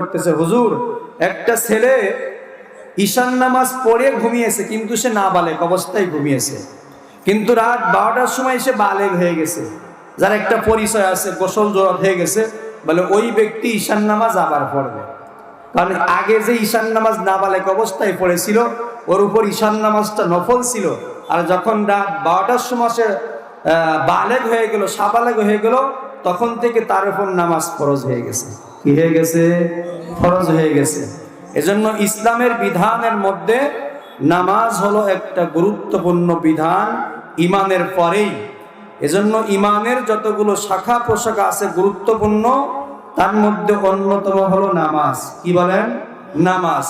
করতেছে, হুজুর, একটা ছেলে ঈশান নামাজ পড়ে ঘুমিয়েছে, কিন্তু সে না বালেক অবস্থায় ঘুমিয়েছে। কিন্তু রাত বারোটার সময় সে বালেগ হয়ে গেছে। যার একটা পরিচয় আছে, গোসল জোরত হয়ে গেছে, বলে ওই ব্যক্তি ঈশান নামাজ আবার পড়বে। কারণ আগে যে ঈশান নামাজ না বালেক অবস্থায় পড়েছিল, ওর উপর ঈশান নামাজটা নফল ছিল। আর যখন রাত বারোটার সময় সে বালেগ হয়ে গেল, সাবালেগ হয়ে গেল, তখন থেকে তার উপর নামাজ ফরজ হয়ে গেছে। কি হয়ে গেছে? ফরজ হয়ে গেছে। এজন্য ইসলামের বিধানের মধ্যে নামাজ হলো একটা গুরুত্বপূর্ণ বিধান ইমানের পরেই। এজন্য ইমানের যতগুলো শাখা পোশাখা আছে গুরুত্বপূর্ণ, তার মধ্যে অন্যতম হলো নামাজ। কি বলেন? নামাজ।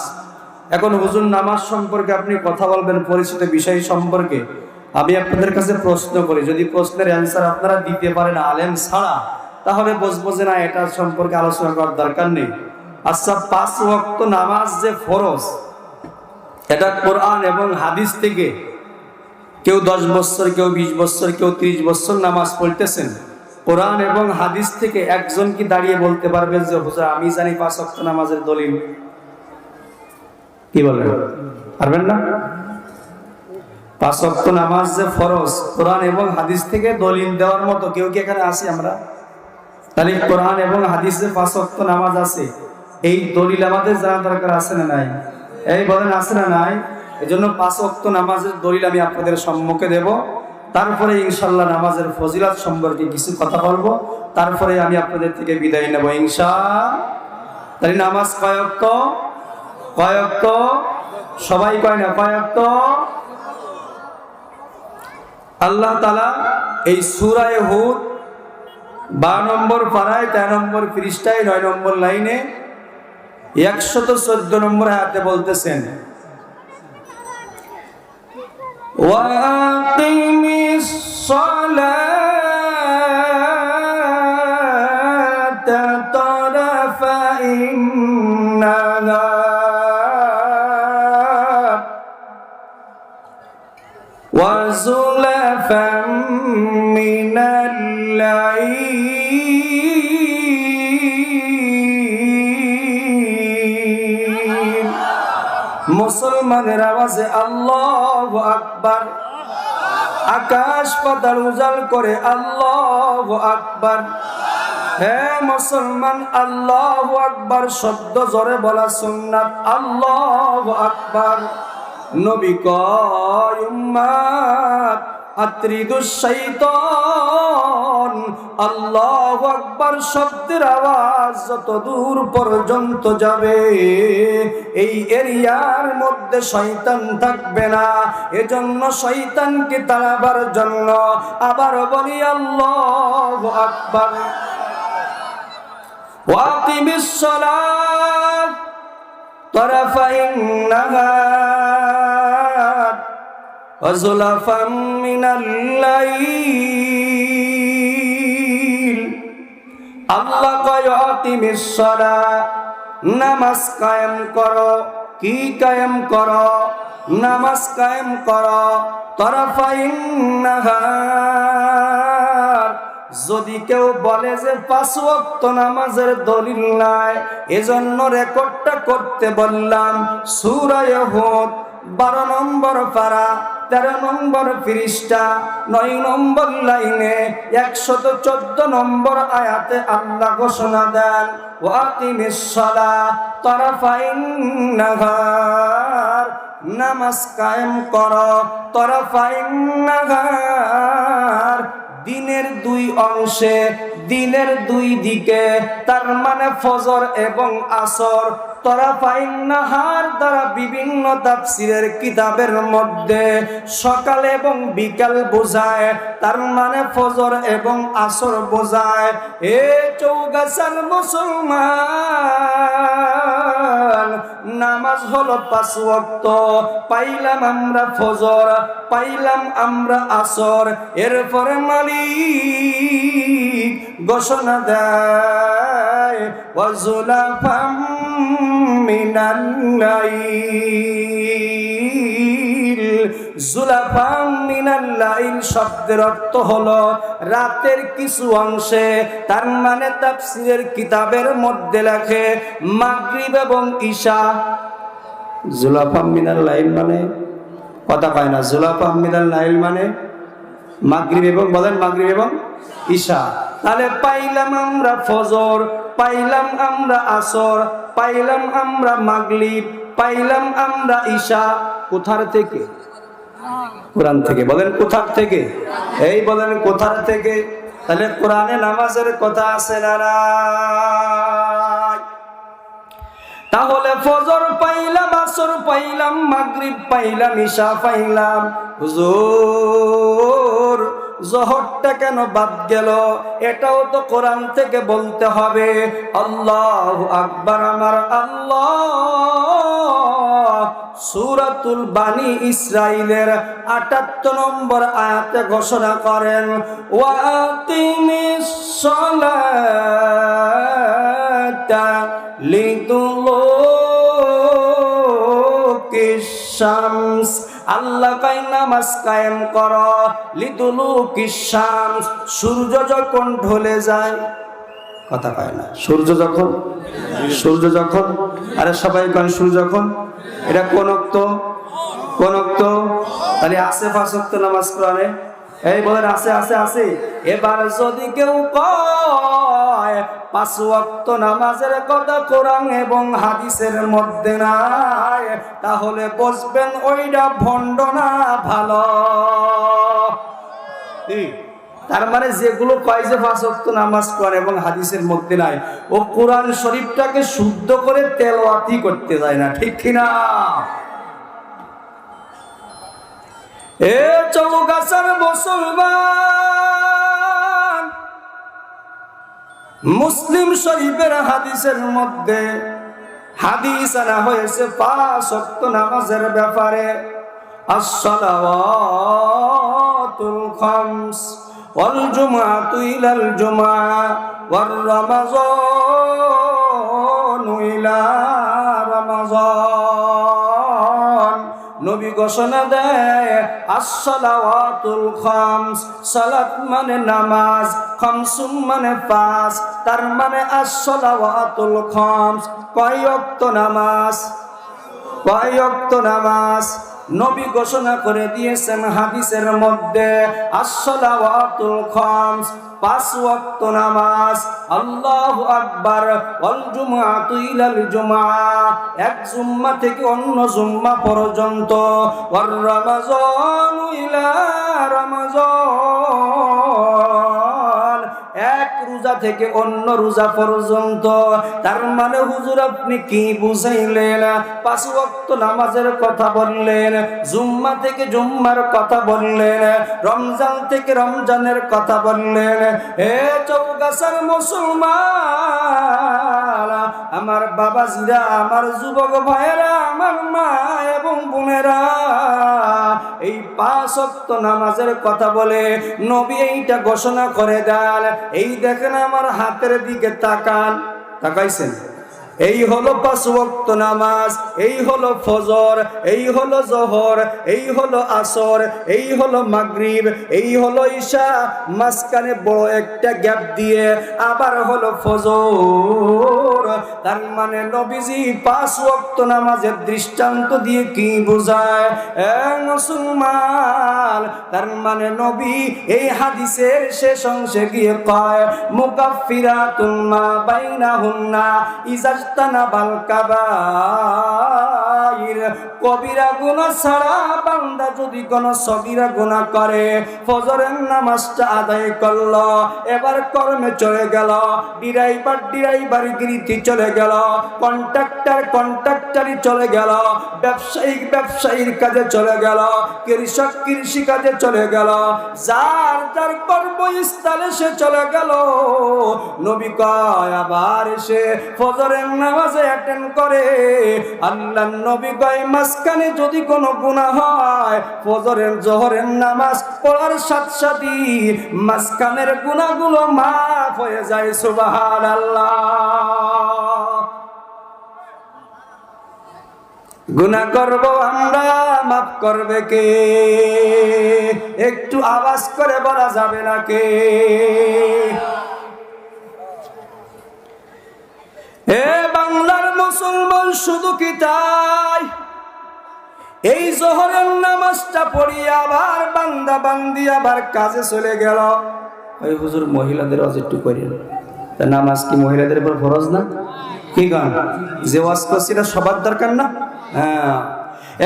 এখন হুজুর, নামাজ সম্পর্কে আপনি কথা বলবেন, পরিচিত বিষয় সম্পর্কে। আমি আপনাদের কাছে প্রশ্ন করি, যদি প্রশ্নের অ্যান্সার আপনারা দিতে পারেন, আলেম ছাড়া। তাহলে বুঝব যে না, এটা সম্পর্কে আলোচনা করার দরকার নেই। আচ্ছা পাঁচ ওয়াক্ত নামাজ যে ফরজ, এটা কোরআন এবং হাদিস থেকে কেউ দশ বছর, কেউ বিশ বছর, কেউ ত্রিশ বছর নামাজ পড়তেছেন। কোরআন এবং হাদিস থেকে একজন কি দাঁড়িয়ে বলতে পারবেন যে, হুজুর, আমি জানি পাঁচ ওয়াক্ত নামাজের দলিল কি বলেন? পারবেন না? পাঁচ ওয়াক্ত নামাজ যে ফরজ, কোরআন এবং হাদিস থেকে দলিল দেওয়ার মতো কেউ কি এখানে আছি আমরা? তাহলে কোরআন এবং হাদিসে পাঁচ ওয়াক্ত নামাজ আছে। এই দলিল আমাদের জানা দরকার আছে না নাই? এই বলেন আছে না নাই? এই জন্য পাঁচ ওয়াক্ত নামাজের দলিল আমি আপনাদের সম্মুখে দেব। তারপরে ইনশাল্লাহ নামাজের ফজিলাত সম্পর্কে কিছু কথা বলব। তারপরে আমি আপনাদের থেকে বিদায় নেব ইনশা তাহলে নামাজ কয়ক্ত কয়ক্ত সবাই কয় না কয়ক্ত আল্লাহ তালা এই সুরায় হুদ বা নম্বর পাড়ায় তেরো নম্বর পৃষ্ঠায়, নয় নম্বর লাইনে একশত চোদ্দ নম্বর হাতে বলতেছেন। ওয়া وزلفا من الليل মুসলমানের আওয়াজে আল্লাহ আকবার আকাশ পাতাল উজাল করে আল্লাহ আকবার হে মুসলমান আল্লাহ আকবার শব্দ জোরে বলা সুন্নাত আল্লাহ আকবার নবী কয়, উম্মাদ আল্লাহ আকবার, শব্দের আওয়াজ যত দূর পর্যন্ত যাবে, এই এরিয়ার মধ্যে শয়তান থাকবে না। এজন্য শয়তানকে তাড়াবার জন্য আবার বলি, আল্লাহ আকবার। ওয়াকিবিস সালাত, তরফা ইন্নাহা। وزلفا من الليل আল্লাহ কয় অতিমিস নামাজ কায়েম করো কি কায়েম করো নামাজ কায়েম করো তরফাইন নাহার যদি কেউ বলে যে পাঁচ ওয়াক্ত নামাজের দলিল নাই এজন্য রেকর্ডটা করতে বললাম সুরায় হোক বারো নম্বর পারা তেরো নম্বর ফিরিস্টা নয় নম্বর লাইনে, একশত চোদ্দ নম্বর আয়াতে আল্লাহ ঘোষণা দেন, ওয়াকিমিস সালাহ তরফাইন নাহার নামাজ কায়েম কর তরফাইন নাহার দিনের দুই অংশে, দিনের দুই দিকে, তার মানে ফজর এবং আসর। তরা নাহার দ্বারা বিভিন্ন তাফসিরের কিতাবের মধ্যে সকাল এবং বিকাল বোঝায়, তার মানে ফজর এবং আসর বোঝায়। এ চৌগাছার মুসলমান! নামাজ হলো পাঁচ ওয়াক্ত। পাইলাম আমরা ফজর, পাইলাম আমরা আসর। এরপরে মালিক ঘোষণা দেয় মিনাল মিনাল শব্দের অর্থ হলো রাতের কিছু অংশে, তার মানে কিতাবের মধ্যে এবং ঈশা। মানে? কথা না মানে বলেন মাগরিব এবং ঈশা। তাহলে পাইলাম আমরা ফজর, পাইলাম আমরা আসর, পাইলাম আমরা মাগরিব, পাইলাম আমরা ঈশা। কোথার থেকে? কোরআন থেকে। বলেন, কোথার থেকে? এই বলেন, কোথার থেকে? তাহলে কোরআনে নামাজের কথা আছে না তাহলে ফজর পাইলাম, আসর পাইলাম, মাগরিব পাইলাম, ঈশা পাইলাম। হুজুর, জহরটা কেন বাদ গেল? এটাও তো কোরআন থেকে বলতে হবে। আল্লাহ আকবার আমার আল্লাহ। সুরাতুল বানি ইসরাইলের আটাত্তর নম্বর আয়াতে ঘোষণা করেন ওয়াতিমিস সালাতা লিদুলুকিস শামস। আল্লাহ কাই নামাজ কায়েম কর লিদুলুকিস শামস। সূর্য যখন ঢলে যায় কথা পায় না। সূর্য যখন সূর্য যখন, আরে সবাই কন সূর্য যখন, এটা কোন অক্ত কোন অক্ত? তাহলে আসে অক্ত নামাজ কোরআনে এই বলেন আছে আছে আছে এবার যদি কেউ কয়, পাঁচ ওয়াক্ত নামাজের কথা কোরআন এবং হাদিসের মধ্যে নাই, তাহলে বসবেন ওইটা ভণ্ড না ভালো? তার মানে যেগুলো কয় যে ওয়াক্ত নামাজ পড়ে এবং হাদিসের মধ্যে নাই, ও কোরআন শরীফটাকে শুদ্ধ করে তেলওয়াতি করতে যায় না, ঠিক কিনা? এ মুসলমান, মুসলিম শরীফের হাদিসের মধ্যে হাদিস আনা হয়েছে পাঁচ নামাজের ব্যাপারে, আসসালাওয়াতুল খামস। জুমআতু ইলাল জুমআ ওয়ার রমাযানু ইলা নবী ঘোষণা দেয়, আসসালাওয়াতুল খামস, সালাত মানে নামাজ খামসুম মানে পাঁচ তার মানে আসসালাওয়াতুল খামস, কয় নামাজ? কয় নামাজ? নবী ঘোষণা করে দিয়েছেন হাদিসের মধ্যে, আসসালাওয়াতুল খামস পাঁচ ওয়াক্ত নামাজ, আল্লাহু আকবার ওয়াল এক জুম্মা থেকে অন্য জুম্মা পর্যন্ত, ওয়ার রমাযানু ইলা থেকে অন্য রোজা পর্যন্ত। তার মানে হুজুর আপনি কি বুঝাইলেন? পাঁচ ওয়াক্ত নামাজের কথা বললেন, জুম্মা থেকে জুম্মার কথা বললেন, রমজান থেকে রমজানের কথা বললেন। হে চৌগাছার মুসলমান আমার বাবাজিরা, আমার যুবক ভাইয়েরা, আমার মা এবং বোনেরা, এই পাঁচ সত্য নামাজের কথা বলে নবী এইটা ঘোষণা করে দেন এই দেখেন আমার হাতের দিকে তাকান। তাকাইছেন? এই হলো পাঁচ ওয়াক্ত নামাজ, এই হলো ফজর, এই হলো জহর, এই হলো আসর, এই হলো মাগরিব, এই হলো ঈশা। মাঝখানে বড় একটা গ্যাপ দিয়ে আবার হলো ফজর। তার মানে নবীজি পাঁচ ওয়াক্ত নামাজের দৃষ্টান্ত দিয়ে কি বোঝায়? মুসলমান, তার মানে নবী এই হাদিসের শেষ অংশে গিয়ে কয়, মুকাফিরাতুন মা বাইনাহুন্না ইজাজতানা বাল কাবাইর কবিরা ছাড়া বান্দা যদি কোন করে, ফজরের নামাজটা আদায় এবার কর্মে চলে গেল, ডিরাইভার ডিরাইভার চলে গেল চলে গেল, ব্যবসায়িক ব্যবসায়ীর কাজে চলে গেল, কৃষক কৃষি কাজে চলে গেল, যার যার কর্মস্থলে সে চলে গেল। নবী কয়, আবার এসে ফজরের নামাজে অ্যাটেন্ড করে আল্লাহ নবী কয় মাঝখানে যদি কোনো গুনাহ হয়, ফজরের, জোহরের নামাজ পড়ার সাথে মাঝখানের গুনাহগুলো মাফ হয়ে যায় গুনা করব আমরা, মাফ করবে কে? একটু আওয়াজ করে বলা যাবে না কে? এ বাংলার মুসলমান শুধু কি তাই? এই জহরের নামাজটা পড়ি আবার বান্দা বান্দি আবার কাজে চলে গেল। ওই হুজুর মহিলাদের আজ একটু করেন তা নামাজ কি মহিলাদের উপর ফরজ না? কি গান? যে ওয়াজ করছি সবার দরকার না? হ্যাঁ।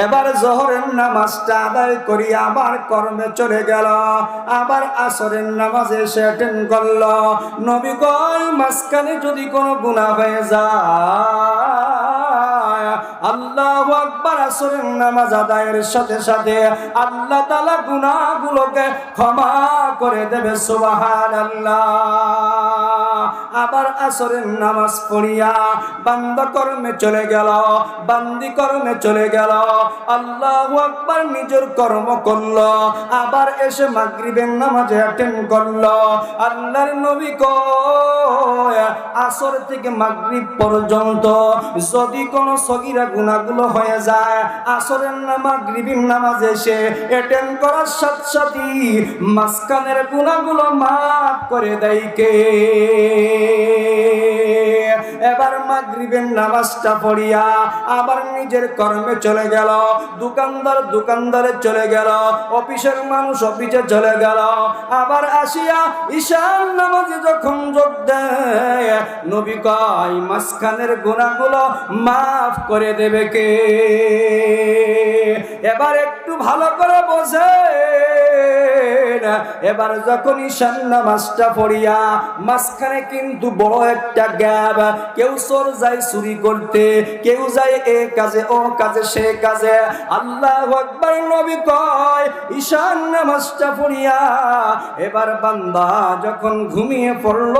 এবার জোহরের নামাজটা আদায় করি, আবার কর্মে চলে গেল। আবার আসরের নামাজে এসে অ্যাটেন্ড করল। নবী কয় মাঝখানে যদি কোনো গুণা হয়ে যায়, আল্লাহ আকবার আসরের নামাজ আদায়ের সাথে সাথে আল্লাহ তালা গুনাহগুলোকে ক্ষমা করে দেবে সুবাহান আল্লাহ আবার আসরের নামাজ পড়িয়া বান্দ কর্মে চলে গেল, বান্দি কর্মে চলে গেল। আল্লাহ আকবার নিজের কর্ম করল, আবার এসে মাগরিবের নামাজে অ্যাটেন্ড করল। আল্লাহর নবী কয়, আসর থেকে মাগরিব পর্যন্ত যদি কোনো সগিরা গুণাগুলো হয়ে যায়, আসরের নামা গ্রিবির নামাজ এসে অ্যাটেন্ড করার সাথে সাথে মাঝখানের গুণাগুলো মাফ করে দেয় কে? এবার মাগরিবের নামাজটা পড়িয়া আবার নিজের কর্মে চলে গেল, দোকানদার দোকানদারে চলে গেল, অফিসের মানুষ অফিসে চলে গেল। আবার আসিয়া ঈশান নামাজে যখন যোগ দেয়, নবী কয়, মাঝখানের গুণাগুলো মাফ করে দেবে কে? এবার একটু ভালো করে বোঝে এবার যখন ঈশান নামাজটা পড়িয়া মাঝখানে কিন্তু বড় একটা গ্যাপ। কেউ চোর যায় চুরি করতে, কেউ যায় এ কাজে, ও কাজে, সে কাজে। আল্লাহ আকবার নবী কয়, ঈশান নামাজটা পড়িয়া এবার বান্দা যখন ঘুমিয়ে পড়ল,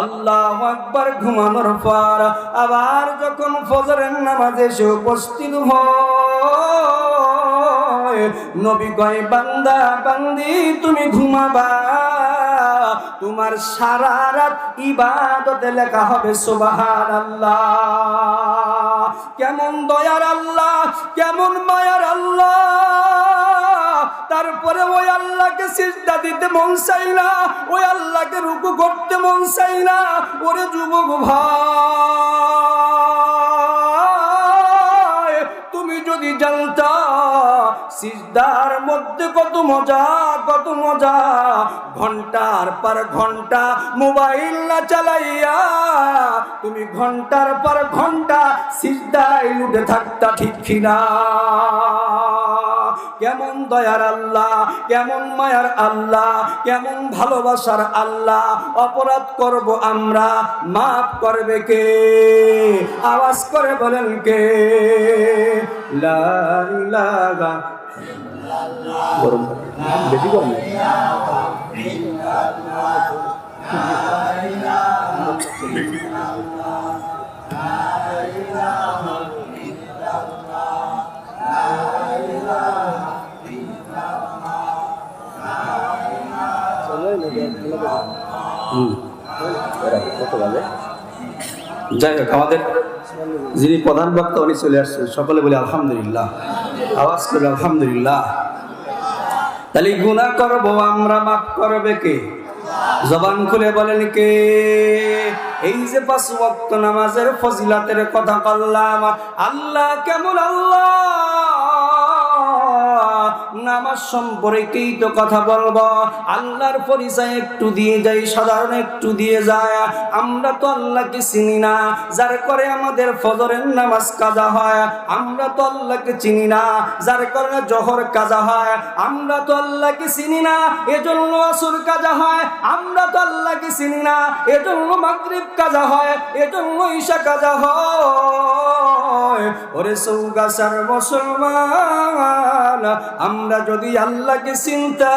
আল্লাহ আকবার ঘুমানোর পর আবার যখন ফজরের নামাজে সে উপস্থিত হয় নবী কয়, বান্দা, বান্দি, তুমি ঘুমাবা। তোমার সারা রাত ইবাদতে লেখা হবে সুবাহান আল্লাহ কেমন দয়ার আল্লাহ, কেমন মায়ার আল্লাহ। তারপরে ওই আল্লাহকে সিজদা দিতে মন চাই না, ওই আল্লাহকে রুকু করতে মন চাই না। ওরে যুবক ভাই, তুমি যদি জানতা সিজদার মধ্যে কত মজা কত মজা। ঘণ্টার পর ঘণ্টা মোবাইল না চালাইয়া তুমি ঘণ্টার পর ঘণ্টা সিজদায় লুটে থাকতা ঠিক কিনা? কেমন দয়ার আল্লাহ, কেমন মায়ার আল্লাহ, কেমন ভালোবাসার আল্লাহ। অপরাধ করব আমরা, মাফ করবে কে? আওয়াজ করে বলেন কে? লা গরম বেশি গরম যাই হোক আমাদের যিনি প্রধান বক্তা, উনি চলে আসছেন। সকলে বলে, আলহামদুলিল্লাহ। আওয়াজ করে, আলহামদুলিল্লাহ। তাহলে গুণা করব, আমরা মাফ করবে কে? জবান খুলে বলেন, কে? এই যে পাঁচ ওয়াক্ত নামাজের ফজিলাতের কথা বললাম, আল্লাহ কেমন আল্লাহ? নামাজ সম্পর্কেই তো কথা বলব। আল্লাহর পরিচয় একটু দিয়ে যাই, সাধারণ একটু দিয়ে যায়। আমরা তো আল্লাহকে চিনি না, যার করে আমাদের ফজরের নামাজ কাজা হয়। আমরা তো আল্লাহকে চিনি না, যার কারণে জহর কাজা হয়। আমরা তো আল্লাহকে চিনি না, এজন্য আসর কাজা হয়। আমরা তো আল্লাহকে চিনি না, এজন্য মাগরিব কাজা হয়, এজন্য ঈশা কাজা হয়। ওরে সৌগাছার মুসলমান আমরা যদি আল্লাহকে চিন্তা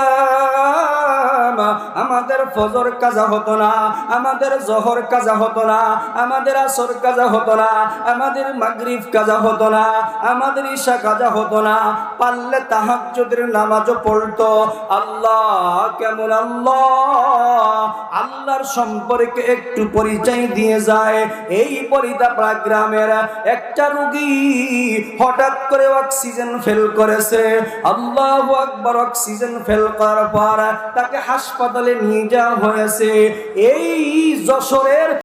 আমাদের ফজর কাজা হতো না, আমাদের জহর কাজা হতো না, আমাদের আসর কাজা হতো না, আমাদের মাগরিব কাজা হতো না, আমাদের ঈশা কাজা হতো না, পারলে তাহাজ্জুদের নামাজও পড়তো। আল্লাহ, কেমন আল্লাহ? আল্লাহর সম্পর্কে একটু পরিচয় দিয়ে যায়। এই পরিতাপড়া গ্রামের একটা রুগী হঠাৎ করে অক্সিজেন ফেল করেছে। আল্লাহ আকবর অক্সিজেন ফেল করার পর তাকে হাসপাতালে নিয়ে যাওয়া হয়েছে। এই যশোরের